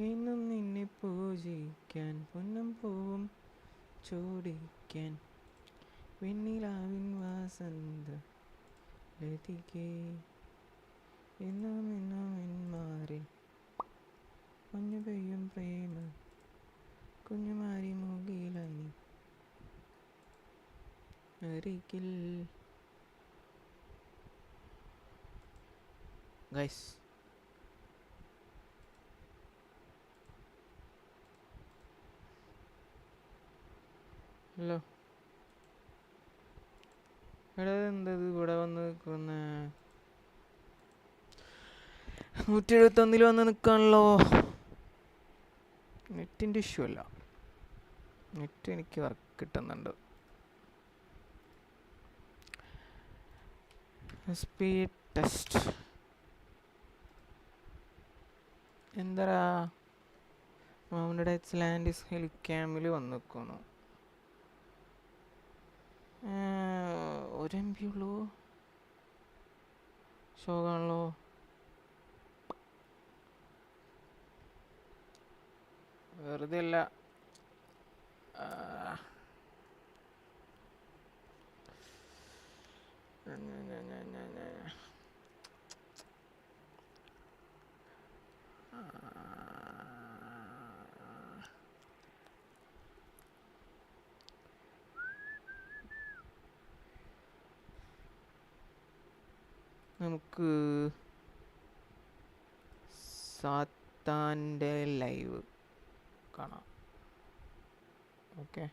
ഇന്നും നിന്നെ പൂജിക്കാൻ പൊന്നും പൂവും ചോടിക്കാൻ വെണ്ണിലാവിൻ വാസന്ത ലതികേ. എന്നും എന്നും എന്മാറി മഞ്ഞു പെയ്യും പ്രേമ കുഞ്ഞുമാരി മൂകിലനി അരികിൽ ഗൈസ് ഹലോ. എടാ എന്തത് ഇവിടെ വന്ന് നിൽക്കുന്ന നൂറ്റി എഴുപത്തൊന്നിൽ വന്ന് നിൽക്കാണല്ലോ നെറ്റിന്റെ ഇഷ്യൂ അല്ല. നെറ്റ് എനിക്ക് വർക്ക് കിട്ടുന്നുണ്ട്. സ്പീഡ് ടെസ്റ്റ് എന്തരാ മൗണ്ടഡ് എച്ച് ലാൻഡിസ് ഹെലിക്യാമിൽ വന്ന് നിൽക്കുന്നു ഒരു എം പി ഉള്ളൂ. ശോകാണല്ലോ വെറുതെ അല്ല ഞാൻ ഞാൻ ഞ- നമുക്ക് സാത്താന്റെ ലൈവ് കാണാം. ഓക്കെ.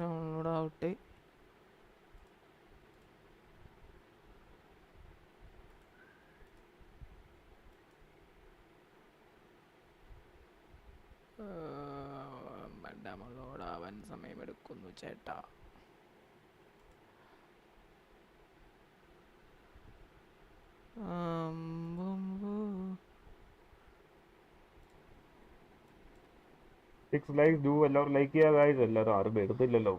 ഡൗൺലോഡ് ആവട്ടെ ഡൗൺലോഡ് ആവാൻ സമയമെടുക്കുന്നു ചേട്ടാ. സിക്സ് ലൈക്സ് ഡു എല്ലാവരും ലൈക്ക് ഗായ്സ് എല്ലാവരും ആരും വരുന്നില്ലല്ലോ?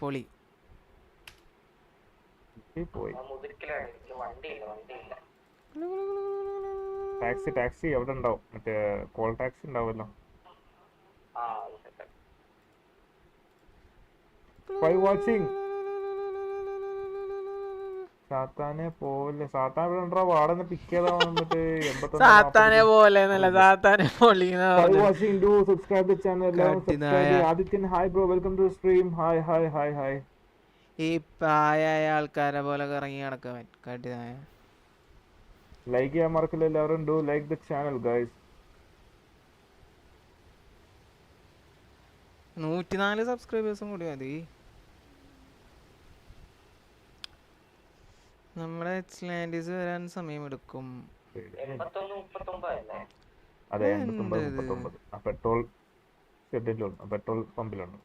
പൊളി. പോയി. മുതിരിക്കലാണ് വണ്ടിയില്ല വണ്ടിയില്ല. ടാക്സി ടാക്സി എവിടെ ഉണ്ടാവും? മറ്റേ കോൾ ടാക്സി ഉണ്ടാവുമല്ലോ. വാച്ചിങ് സാത്താനെ പോലെ സാത്താൻ ഇവിടെ ഉണ്ടോ? വാടന്ന് പിക്ക് ചെയ്താ വന്നിട്ട് സാത്താനെ പോലെ സാത്താനെ watching subscribe channel Adithyan hi bro welcome to stream hi hi hi hi ഈ പ്രായമായ ആൾക്കാരെ പോലെ ഇറങ്ങി നടക്കാൻ കട്ടിനായ ലൈക്ക് ചെയ്യാൻ മറക്കില്ല എല്ലാവരും. Do like the channel guys നൂറ്റിനാല് സബ്സ്ക്രൈബേഴ്സും കൂടി മതി. നമ്മുടെ ലാൻഡീസ് വരാൻ സമയം എടുക്കും മുപ്പത്തൊമ്പതല്ലേ? അതെ പെട്രോൾ ഷെഡിലുണ്ട്. പെട്രോൾ പമ്പിലുണ്ട്.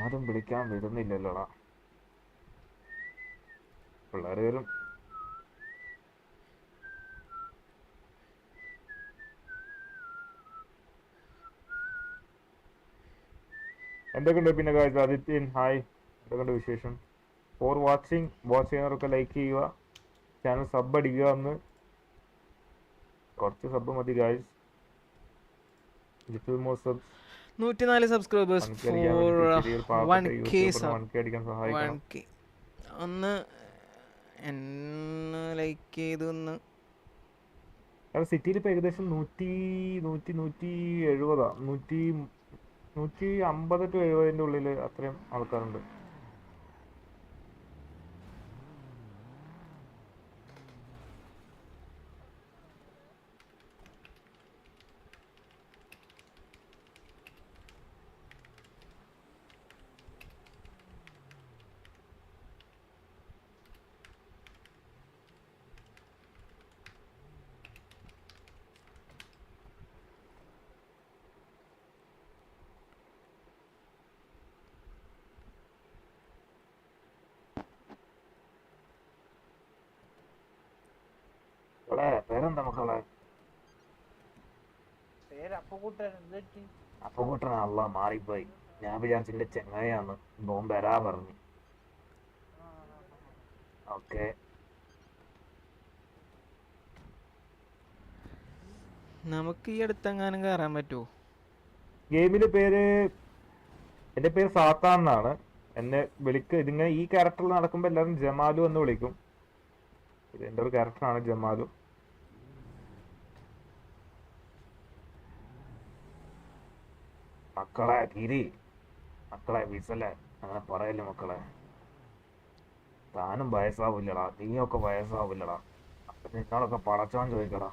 ആരും വിളിക്കാൻ വരുന്നില്ലല്ലോടാ. പിള്ളേര് വരും എന്തൊക്കെയുണ്ട് പിന്നെ കാഴ്ച ആദിത്യൻ ഹായ് എന്തൊക്കെയുണ്ട് വിശേഷം? ഫോർ വാച്ചിങ് വാച്ച് ചെയ്യുന്നവരൊക്കെ ലൈക്ക് ചെയ്യുക. ചാനൽ സബ് അടിക്കുക എന്ന്. കുറച്ച് സബ് മതി ഗായ്സ് ലിറ്റിൽ മോർ സബ്സ് നൂറ്റിനാല് സബ്സ്ക്രൈബേഴ്സ് അടിക്കാൻ ഫോർ വേണ്ടി ചെറിയൊരു വൺ കെ 1K അടിക്കാൻ വൺ സഹായിക്കണം ഒന്ന് ലൈക്ക് ചെയ്ത് ഒന്ന് കാരണം സിറ്റിയിൽ ഇപ്പൊ ഏകദേശം നൂറ്റി നൂറ്റി നൂറ്റി എഴുപതാ. നൂറ്റി നൂറ്റി അമ്പത് ടു എഴുപതിന്റെ ഉള്ളിൽ അത്രയും ആൾക്കാരുണ്ട്. പേരെന്താ മക്കളെ? അപ്പൊ കൂട്ടണ മാറിപ്പോയി. ഞാൻ വിചാരിച്ചിന്റെ ചെങ്ങായാന്ന് ബോം വരാ പറഞ്ഞു. ഓക്കെ. നമുക്ക് ഈ അടുത്തെങ്ങാനും കയറാൻ പറ്റുമോ ഗെയിമിന്റെ പേര് എന്റെ പേര് സാത്താൻ എന്നാണ്. എന്നെ വിളിക്ക്. ഇതിങ്ങനെ ഈ ക്യാരക്ടറിൽ നടക്കുമ്പോൾ എല്ലാവരും ജമാലു എന്ന് വിളിക്കും. ഇത് എന്റെ ഒരു ക്യാരക്ടറാണ് ജമാലു. മക്കളെ ഗിരി മക്കളെ വിസലെ. അങ്ങനെ പറയല്ലേ മക്കളെ. താനും വയസ്സാവില്ലടാ. നീയൊക്കെ വയസ്സാവില്ലടാ. അപ്പൊ നിങ്ങളൊക്കെ പടച്ചോൻ ചോദിക്കടാ.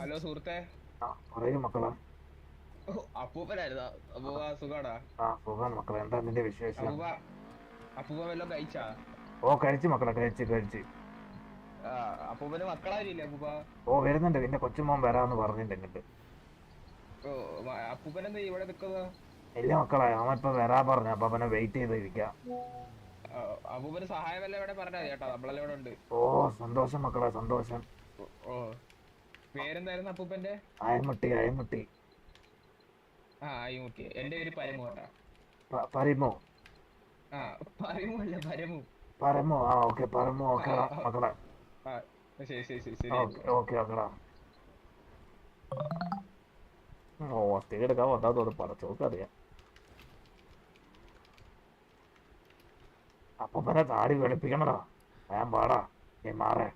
ഹലോ സുഹൃത്തെ. പറയൂ മക്കളെ. ഓ, അപ്പൂപ്പനായിരുന്നോ? അപ്പൂപ്പ സുഖാടാ ആ സുഖാണ് മക്കളെ. എന്താ നിന്റെ വിശേഷം? അപ്പൂപ്പ അപ്പൂപ്പ വല്ലതും കഴിച്ചാ? ഓ കഴിച്ചു മക്കളെ കഴിച്ച് കഴിച്ച്. ആ, അപ്പൂപ്പന് മക്കളാരില്ലേ അപ്പൂപ്പ? ഓ വരുന്നുണ്ട്. നിന്റെ കൊച്ചുമോൻ വരാന്ന് പറഞ്ഞിട്ടുണ്ട് ഇങ്ങോട്ട്. ഓ അപ്പൂപ്പനെന്താ ഇവിടെ നിക്കുന്നത് ഇല്ല മക്കളെ അവൻ ഇപ്പൊ വരാ പറഞ്ഞു. അപ്പൊ അവനെ വെയിറ്റ് ചെയ്തിരിക്കാം അപ്പൂപ്പന് സഹായം ഇവിടെ പറഞ്ഞാൽ ചേട്ടാ നമ്മളെല്ലാം ഇവിടെ ഉണ്ട്. ഓ സന്തോഷം മക്കളെ സന്തോഷം. ഓ. പേരെന്തായിരുന്നു അപ്പൂപ്പന്റെ? അയമുട്ടി അയമുട്ടി ആ അയമുട്ടി എന്റെ പേര് പരമു കേട്ടാ. പരിമോ. ആ പരമു അല്ല പരമു. പരമോ. ആ ഓക്കെ പരമോ ഓക്കെ മക്കളെ. ശരി ശരി ശരി ശരി ഓക്കെ ഓക്കെ ഓക്കെടാ. ഓ സ്റ്റേ എടുക്കാൻ വന്നാ തോന്നുന്നു പടച്ചോക്ക് അറിയാം. അപ്പൊ പിന്നെ താടി വെളുപ്പിക്കണടാ. ഞാൻ പാടാ. നീ മാറേ.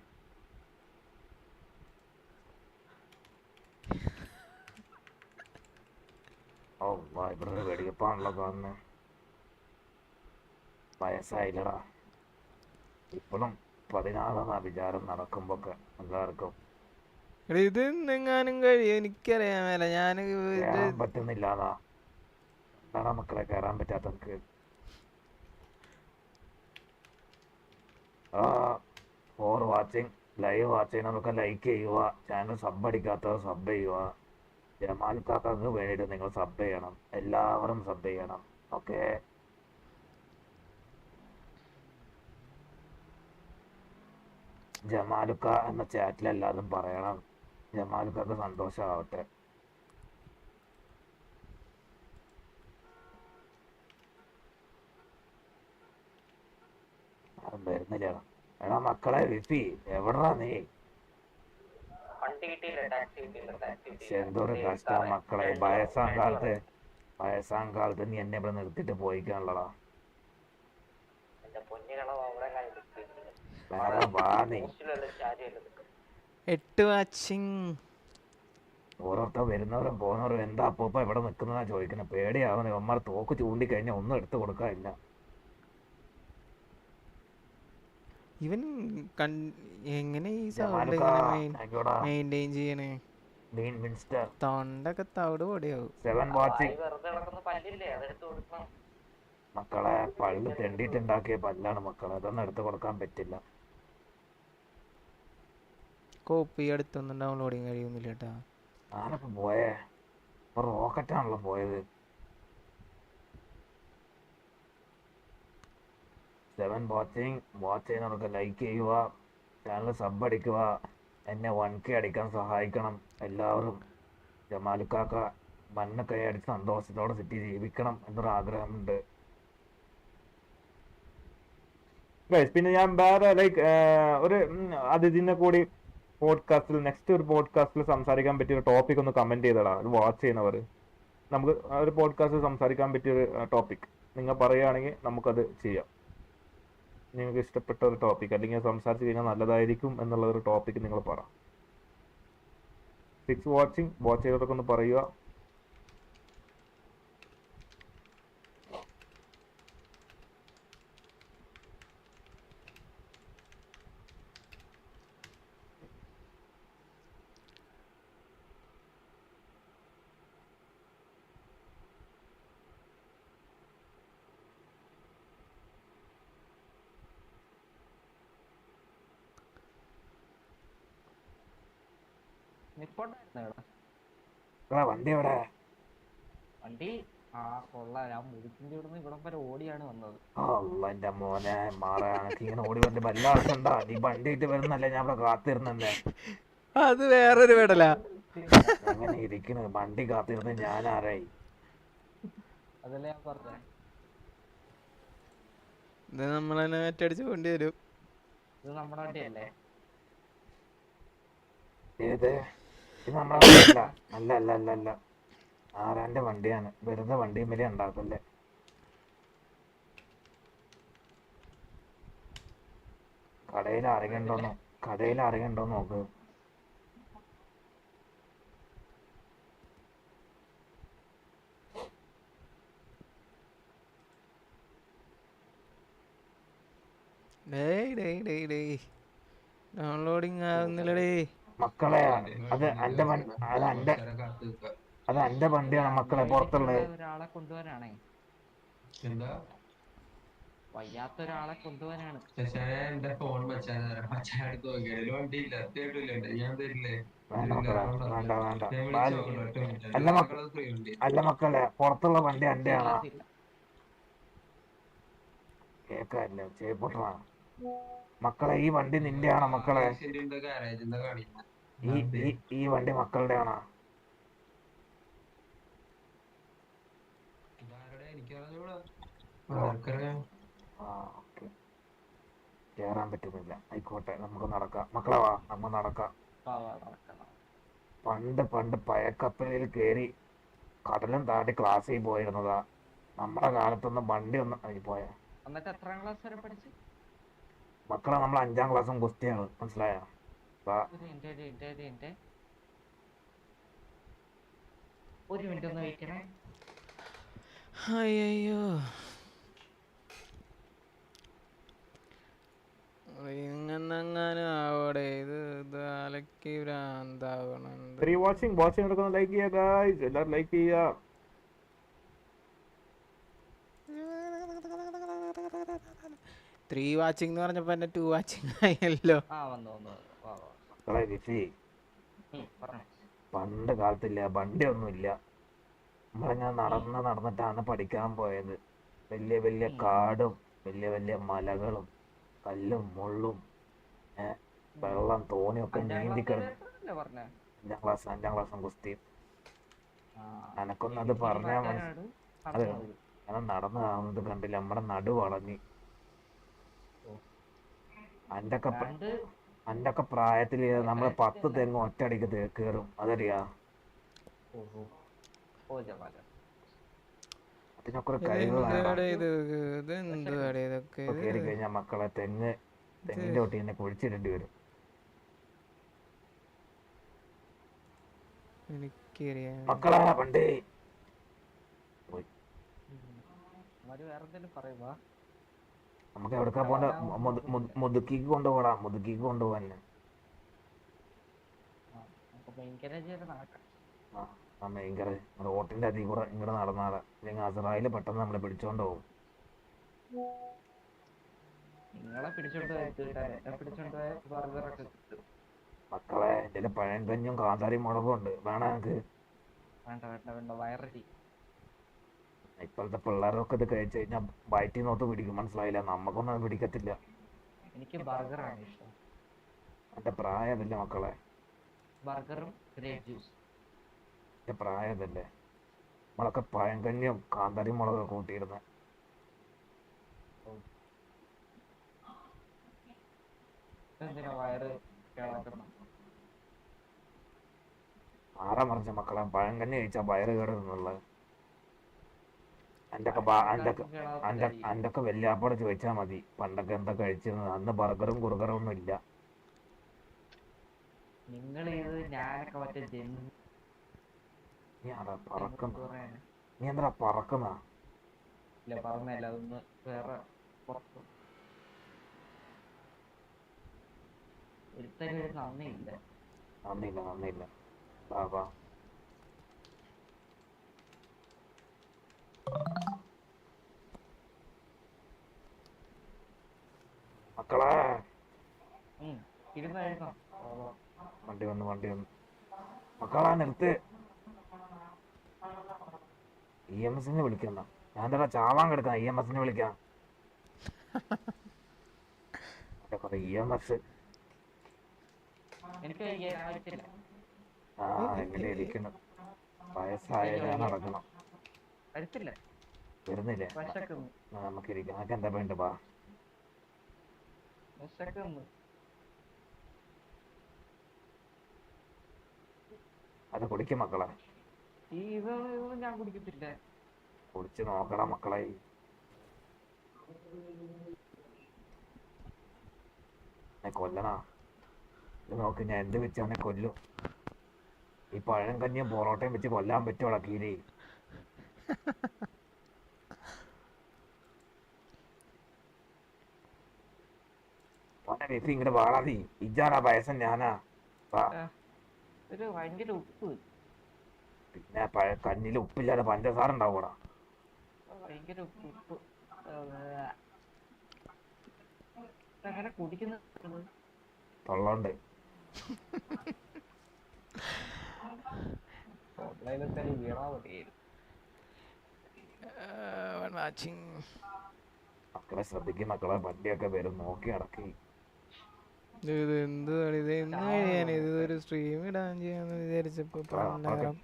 ഇവിടെ വെടിയപ്പാണല്ലോ കാണുന്നെ വയസ്സായില്ലടാ. ഇപ്പോഴും പതിനാറാം വിചാരം നടക്കുമ്പോക്കെ എല്ലാവർക്കും. ഇത് നിങ്ങാനും കഴിയും. എനിക്കറിയാൻ മേല. ഞാൻ പറ്റുന്നില്ലാതാ എന്താടാ മക്കളെ കയറാൻ പറ്റാത്തവർക്ക്. ഫോർ വാച്ചിങ് ലൈവ് വാച്ചിങ് നമുക്ക് ലൈക്ക് ചെയ്യുക. ചാനൽ സബ് അടിക്കാത്തവർ സബ് ചെയ്യുക. ജമാൽ കാക്കക്ക് വേണ്ടിയിട്ട് നിങ്ങൾ സബ് ചെയ്യണം. എല്ലാവരും സബ് ചെയ്യണം. ഓക്കെ ജമാലുക്ക എന്ന ചാറ്റിൽ എല്ലാവരും പറയണം. ജമാലുക്കക്ക് സന്തോഷമാവട്ടെ വരുന്നില്ല എടാ മക്കളെ വിപ്പി എവിടാ നീ വണ്ടി കിട്ടിയില്ല ടാക്സി കിട്ടിയില്ല ടാക്സി ശ്ശെ, എന്തൊരു കഷ്ടം മക്കളെ വയസ്സാം കാലത്ത് വയസ്സാം കാലത്ത് നീ എന്നെ ഇവിടെ നിർത്തിട്ട് പോയിക്കാനുള്ളതാ എട്ട് വാച്ചിങ്. ഓരോരുത്തർ വരുന്നവരും പോകുന്നവരും എന്താ അപ്പൂപ്പ ഇവിടെ നിൽക്കുന്നതാ ചോദിക്കുന്നത്? പേടിയാവുന്നേ. അമ്മമാർ തോക്ക് ചൂണ്ടിക്കഴിഞ്ഞാൽ ഒന്നും എടുത്തു കൊടുക്കാനില്ല. ഇവൻ കൺ എങ്ങനെ ഈ സൗണ്ട് മെയിന്റെയിൻ ചെയ്യണേ? തൊണ്ടൊക്കെ തവിട് പൊടിയാവും. സെവൻ വാച്ചിങ് വെറുതെ പല്ലില്ലേ? അതെടുത്ത് കൊടുക്കണം. മക്കളെ പള്ളി തെണ്ടിട്ടുണ്ടാക്കിയ പല്ലാണ് മക്കളെ. അതൊന്നും എടുത്തു കൊടുക്കാൻ പറ്റില്ല. കോപ്പി എടുത്തൊന്നും ഡൗൺലോഡിങ് കഴിയുന്നില്ല കേട്ടാ. ഞാനിപ്പോ പോയേ? റോക്കറ്റ് റോക്കറ്റാണല്ലോ പോയത്. സെവൻ വാച്ചിങ് വാച്ച് ചെയ്യുന്നവർക്ക് ലൈക്ക് ചെയ്യുക ചാനൽ സബ് അടിക്കുക എന്നെ വൺ കെ അടിക്കാൻ സഹായിക്കണം എല്ലാവരും ജമാലുക്കാക്ക മണ്ണ് കൈ അടിച്ച് സന്തോഷത്തോടെ സിറ്റി ജീവിക്കണം എന്നൊരു ആഗ്രഹമുണ്ട്. പിന്നെ ഞാൻ വേറെ ലൈക്ക് ഒരു അതിഥിനെ കൂടി പോഡ്കാസ്റ്റിൽ നെക്സ്റ്റ് ഒരു പോഡ്കാസ്റ്റിൽ സംസാരിക്കാൻ പറ്റിയ ഒരു ടോപ്പിക് ഒന്ന് കമന്റ് ചെയ്തടാ അത് വാച്ച് ചെയ്യുന്നവർ നമുക്ക് ഒരു പോഡ്കാസ്റ്റിൽ സംസാരിക്കാൻ പറ്റിയ ഒരു ടോപ്പിക് നിങ്ങൾ പറയുകയാണെങ്കിൽ നമുക്കത് ചെയ്യാം. നിങ്ങൾക്ക് ഇഷ്ടപ്പെട്ട ഒരു ടോപ്പിക് അല്ലെങ്കിൽ സംസാരിച്ച് കഴിഞ്ഞാൽ നല്ലതായിരിക്കും എന്നുള്ള ഒരു ടോപ്പിക് നിങ്ങൾ പറ. സിക്സ് വാച്ചിങ് വാച്ച് ചെയ്തതൊക്കെ ഒന്ന് പറയുക. വണ്ടി എവിടെ? വണ്ടി? ആ കൊള്ളാം. ഞാൻ മുതുക്കിന്റെ ഇവിടുന്ന് ഇവിടം വരെ ഓടിയാണ് വന്നത്. അല്ല എന്റെ മോനെ മാറാ. എനിക്ക് ഇങ്ങനെ ഓടി വരണ്ട വല്ല ആവശ്യണ്ടാ നീ വണ്ടി ഇട്ട് വരുന്നല്ലേ ഞാൻ ഇവിടെ കാത്തിരുന്നെ അത് വേറൊരു വേടല. അങ്ങനെ ഇരിക്കണ. വണ്ടി കാത്തിരുന്ന് ഞാൻ ആരായി? അതല്ലേ ഞാൻ പറഞ്ഞേ. ഇത് നമ്മളെന്നെ മറ്റടിച്ച് കൊണ്ടുവരും ഇത് നമ്മുടെ വണ്ടിയല്ലേ? ഏത്? ഇത് നമ്മളെ അല്ല അല്ല അല്ല അല്ല ആരാന്റെ വണ്ടിയാണ്. വെറുതെ വണ്ടിയും വരെ ഉണ്ടാക്കല്ലേ? കടയിൽ അറിയണ്ടോന്നോ കടയിൽ അറിയണ്ടോ നോക്ക്. ഡേയ് ഡേയ് ഡേയ് ഡേയ്. ഡൗൺലോഡിങ് ആവുന്നില്ലടേ. മക്കളെ അത് എന്റെ വണ്ടി അത് എന്റെ അത് എന്റെ വണ്ടിയാണ് മക്കളെ പുറത്തുള്ളത്. ഒരാളെ കൊണ്ടുവരാണേ. എന്താ? വയ്യാത്ത ഒരാളെ എന്റെ ഫോൺ അല്ല മക്ക- ഫ്രീ ഉണ്ട്. അല്ല മക്കളെ പുറത്തുള്ള വണ്ടി എന്റെയാണോ. കേക്കാറില്ല ചെയ്യപ്പെട്ടതാണ് ചെയ്യപ്പെട്ടതാ മക്കളെ ഈ വണ്ടി നിന്റെ ആണോ മക്കളെ ഈ ഈ വണ്ടി മക്കളുടെ ആണോ കേറാൻ പറ്റുന്നില്ല. ആയിക്കോട്ടെ നമുക്ക് നടക്കാം. മക്കളെ വാ നമുക്ക് നടക്കാം. പണ്ട് പണ്ട് പഴക്കപ്പലിൽ കേറി കടലും താണ്ടി ക്ലാസ്സിൽ പോയിരുന്നതാ. നമ്മുടെ കാലത്തൊന്നും വണ്ടി ഒന്നും ആയി പോയ? എന്നിട്ട് എത്രാം ക്ലാസ് വരെ പഠിച്ചു? മക്കളെ നമ്മൾ അഞ്ചാം ക്ലാസ്സും കുസ്തിയാണ് മനസ്സിലായോ? ഒരു മിനിറ്റ് ഒന്ന് വെയിറ്റ് അയ്യോ ഇങ്ങനെങ്ങാനും ആവടെ ഇത് ഇത് അലക്കി ഭ്രാന്താവണം. ത്രീ വാച്ചിങ് വാച്ചിങ് എടുക്കുന്ന ലൈക്ക് ചെയ്യുക ഗായ്സ് എല്ലാവരും ലൈക്ക് ചെയ്യുക ത്രീ വാച്ചിങ് എന്ന് പറഞ്ഞപ്പോ എന്നെ ടു വാച്ചിങ് ആയല്ലോ. ആ വന്നു വന്നു വന്നു. വാ വാ. മക്കളെ വിസി പണ്ട് കാലത്തില്ല വണ്ടി ഒന്നുമില്ല നമ്മളിങ്ങനെ നടന്ന് നടന്നിട്ടാണ് പഠിക്കാൻ പോയത്. വലിയ വലിയ കാടും വലിയ വലിയ മലകളും കല്ലും മുള്ളും വെള്ളം തോണിയൊക്കെ അഞ്ചാം നീന്തി കിടന്ന്. അഞ്ചാം ക്ലാസ് അഞ്ചാം ക്ലാസ്സും കുസ്തി ആ, എനക്കൊന്നും അത് പറഞ്ഞാ പറഞ്ഞാൽ മാറ്റാനാണ് അതെ. അങ്ങനെ ഞാൻ നടന്നു കാണുന്നത് കണ്ടില്ല. നമ്മുടെ നടു വളഞ്ഞ്. അന്റെ ഒക്കെ രണ്ട് അന്റെ ഒക്കെ പ്രായത്തിൽ നമ്മൾ പത്ത് തെങ്ങ് ഒറ്റയടിക്ക് തേ- കേറും അതറിയാ അതിനൊക്കെ ഒരു ഇത് കേറി കഴിഞ്ഞാൽ മക്കളെ തെങ്ങ് തെങ്ങിന്റെ ഒട്ടി തന്നെ കുഴിച്ചിടേണ്ടി വരും മക്കളാ പണ്ടേ വണ്ടി അവർ വേറെ എന്തെങ്കിലും പറയുവാ നമുക്ക് എവിടക്കാ പോണ്ട? മുതുക്കിക്ക് കൊണ്ടുപോടാ മുതുക്കിക്ക് കൊണ്ടുപോകാൻ ആ ഭയങ്കര റോട്ടിന്റെ അതിൽ കൂടെ ഇങ്ങോട്ട് നടന്നാടാ അല്ലെങ്കിൽ അസറായിൽ പെട്ടെന്ന് നമ്മളെ പിടിച്ചോണ്ട് പോകും. മക്കളെ എന്റെ പഴങ്കഞ്ഞും കാന്താരി മുളകും ഉണ്ട്. വേണം ഞങ്ങക്ക് വേണ്ട വേണ്ട വേണ്ട. വയറടി. ഇപ്പോഴത്തെ പിള്ളേരൊക്കെ ഇത് കഴിച്ചു കഴിഞ്ഞാൽ വയറ്റി നോട്ട് പിടിക്കും. മനസ്സിലായില്ല? നമുക്കൊന്നും അത് പിടിക്കത്തില്ല. എനിക്ക് ബർഗറാണ് ഇഷ്ടം. എന്റെ പ്രായം അതല്ലേ മക്കളെ? ബർഗറും ഗ്രേപ്പ് ജ്യൂസ്. എന്റെ പ്രായം അതല്ലേ നമ്മളൊക്കെ പഴങ്കഞ്ഞും കാന്താരി മുളകൊക്കെ കൂട്ടിയിരുന്നെ. ആറാ മറിച്ച മക്കളെ? പഴങ്കഞ്ഞി കഴിച്ചാ വയറ് കേടുന്നുള്ളത്. എന്റെ ഒക്കെ എന്റെ ഒക്കെ വല്യാപ്പോടെ ചോദിച്ചാ മതി. പണ്ടൊക്കെ എന്താ കഴിച്ചിരുന്നത് അന്ന് ബർഗറും കുറുകറും ഒന്നും ഇല്ല. നിങ്ങൾ ഞാനൊക്കെ മറ്റേ നീ പറക്കുന്ന. നീ എന്താ പറക്കുന്ന? ഇല്ല പറഞ്ഞല്ല അതൊന്ന് വേറെ പുറത്ത്. ഒരുത്തരും ഒരു നന്ദിയില്ല നന്ദിയില്ല. നന്ദിയില്ല വാ. മക്കളെ. വണ്ടി വന്നു വണ്ടി വന്നു. മക്കളാ നിർത്ത്. ഇ എം എസിനെ വിളിക്കുന്ന ഞാൻ തന്നെ ചാവാൻ കിടക്കാം ഇ എം എസിനെ വിളിക്കാം. ഇ എം എസ് ആ എങ്ങനെ ഇരിക്കണം വയസ്സായാലും നടക്കണം. വിശക്കുന്നു ആ, നമുക്ക് ഇരിക്കാം നമുക്ക് എന്താ വേണ്ട വിശക്കുന്നു അത് കുടിക്കും മക്കളെ. ഞാൻ കുടിക്കത്തില്ല. കുടിച്ച് നോക്കണം മക്കളെ. കൊല്ലണ? നോക്ക് ഞാൻ എന്ത് വെച്ച് അവനെ കൊല്ലും? ഈ പഴം കഞ്ഞിയും പൊറോട്ടയും വെച്ച് കൊല്ലാൻ പറ്റുമോളാ കീരി വെപ്പി ഇങ്ങോട്ട് വാളാതി ഇജാടാ വയസ്സൻ ഞാനാ. ഒരു ഭയങ്കര ഉപ്പ്. പിന്നെ പഴ കഞ്ഞിൽ ഉപ്പില്ലാതെ പഞ്ചസാര ഉണ്ടാവൂടാ. ഭയങ്കര ഉപ്പ് ഉപ്പ്. അങ്ങനെ കുടിക്കുന്നത് തൊള്ളോണ്ട്. ഓൺലൈനിൽ വീണാ മതിയായിരുന്നു. മക്കളെ ശ്രദ്ധിക്കും മക്കളെ വണ്ടിയൊക്കെ വരും നോക്കി അടക്കി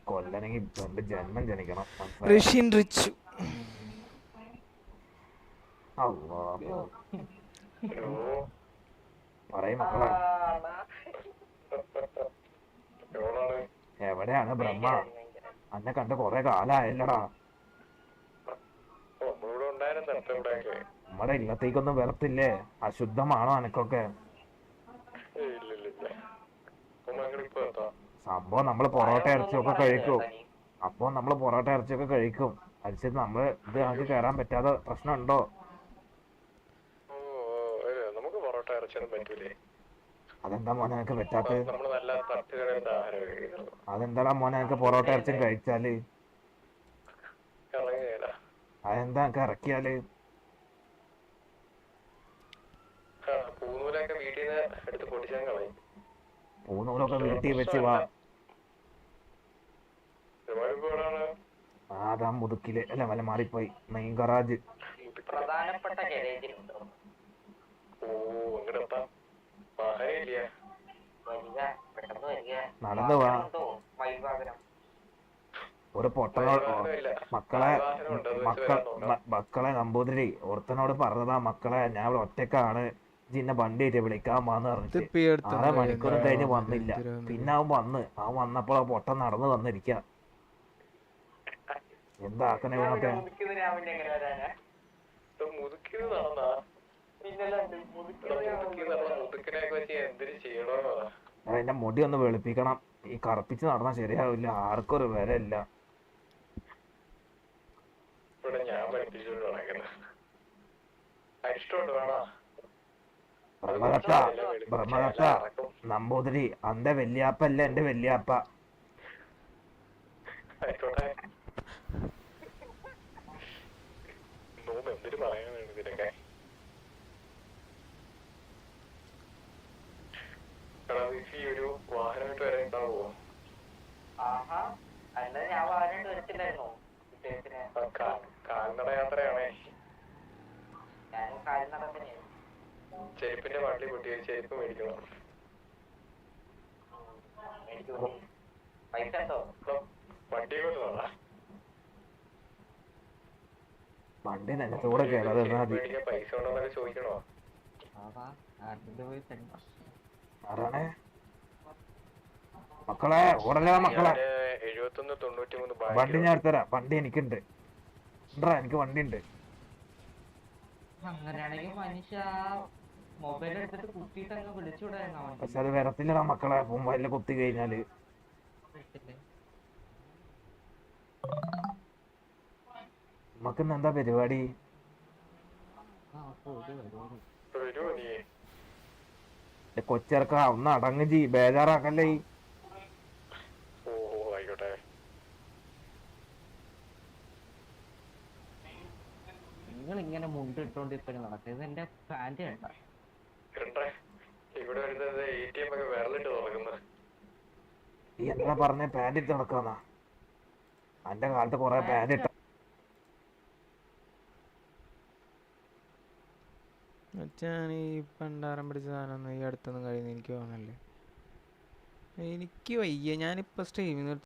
കൊല്ലനെങ്കിൽ ജന്മം ജനിക്കണം? റഷ്യൻ റിച്ചു. പറയും മക്കളെ. എവിടെയാണ് ബ്രഹ്മ? അന്നെ കണ്ട് കൊറേ കാലായല്ലടാ. നമ്മുടെ ഇല്ലത്തേക്കൊന്നും വെറുപ്പില്ലേ അശുദ്ധമാണോ അനക്കൊക്കെ? സംഭവം നമ്മൾ പൊറോട്ട ഇറച്ചിയൊക്കെ കഴിക്കും. അപ്പൊ നമ്മൾ പൊറോട്ട ഇറച്ചിയൊക്കെ കഴിക്കും. അതിന് നമ്മൾ ഇത് ഞങ്ങൾക്ക് കയറാൻ പറ്റാതെ പ്രശ്നമുണ്ടോ? നമുക്ക് പൊറോട്ട ഇറച്ചിയൊന്നും പറ്റൂലേ. അതെന്താ മോനെ ഞങ്ങൾക്ക് പറ്റാത്ത അതെന്താടാ മോനെ പൊറോട്ട ഇറച്ചി കഴിച്ചാൽ? അതെന്താ കറക്കിയാൽ? പൂനൂലൊക്കെ വീട്ടിൽ വെച്ച് വാ. ഒരുപാട് എവിടാണ് ആ, അതാ മുതുക്കിൽ. അല്ല വല്ല മാറിപ്പോയി. മെയിൻ ഗറാജ് പ്രധാനപ്പെട്ട ഗരേജിലുണ്ടോ ഓ അങ്ങോട്ട് എത്താം വാഹനമില്ല വരിക പെട്ടെന്ന് വരിക നടന്നു വാ ഉണ്ടോ വൈവാഹനം ഒരു പൊട്ടനോട് മക്കളെ മക്ക മക്കളെ നമ്പൂതിരി ഒരുത്തനോട് പറഞ്ഞതാ മക്കളെ ഞാൻ ഇവിടെ ഒറ്റക്കാണ്. ജിന്നെ വണ്ടി ആയിട്ട് വിളിക്കാൻ വന്ന് പറഞ്ഞിട്ട്. മണിക്കൂർ മണിക്കൂറും എന്താ കഴിഞ്ഞ് വന്നില്ല. പിന്നെ അവൻ വന്ന്. അവൻ വന്നപ്പോൾ ആ പൊട്ടൻ നടന്നു വന്നിരിക്ക. എന്താക്കണേ ഇവനൊക്കെ? എന്റെ മുടി ഒന്ന് വെളുപ്പിക്കണം. ഈ കറുപ്പിച്ച് നടന്നാ ശരിയാവില്ല. ആർക്കും ഒരു വില ഇല്ല ഇവിടെ ഞാൻ പഠിപ്പിച്ചുകൊണ്ട് നടക്കുന്നത് അരിഷ്ടമുണ്ട് വേണോ ബ്രഹ്മദത്ത ബ്രഹ്മദത്ത നമ്പൂതിരി അന്റെ വല്യാപ്പ? അല്ല എന്റെ വല്യാപ്പ ഒരു വാഹനമായിട്ട് വരെ ഉണ്ടാവുമോ? ആഹാ ഞാൻ വാഹനം വരത്തില്ലായിരുന്നോ ഇദ്ദേഹത്തിന് ആ, കാ- കാൽനട യാത്രയാണേ. ചെരുപ്പിന്റെ വണ്ടി പൊട്ടി ചെരുപ്പ് മേടിക്കണം? വണ്ടി കൊണ്ട് വണ്ടി നിലത്തൂടെ കയറാതെ പൈസ ഉണ്ടോന്നൊക്കെ ചോദിക്കണോ? മക്കളെ ഉടനെ മക്കളെ? എഴുപത്തൊന്ന് തൊണ്ണൂറ്റി മൂന്ന് വണ്ടി ഞാൻ എടുത്തരാം വണ്ടി എനിക്കുണ്ട്. ഉണ്ടാ എനിക്ക് വണ്ടി ഉണ്ട് പക്ഷെ അത് വരത്തില്ലടാ മക്കളെ മൊബൈലിൽ കുത്തി കഴിഞ്ഞാൽ. എന്താ പരിപാടി? കൊച്ചിറക്ക ഒന്ന് അടങ്ങ് ജി ബേജാറാക്കല്ലേ ഈ ഓ ഓ, ആയിക്കോട്ടെ നിങ്ങൾ ഇങ്ങനെ മുണ്ട് ഇട്ടോണ്ട് ഇപ്പൊ നടക്കുന്നത് വേണ്ട ഇവിടെ വരുന്നത് എ ടി എം ഒക്കെ വിരലിട്ട് തുറക്കുന്നത്. ഈ എന്താ പറഞ്ഞ പാന്റ് ഇട്ട് നടക്കാന്നാ. അന്റെ കാലത്ത് കൊറേ പാന്റ് ഇട്ട ഈ പണ്ടാരം പിടിച്ച സാധനം ഈ അടുത്തൊന്നും കഴിയുന്ന എനിക്ക് തോന്നല്ലേ എനിക്ക് വയ്യ. ഞാനിപ്പോൾ സ്ട്രീമിൽ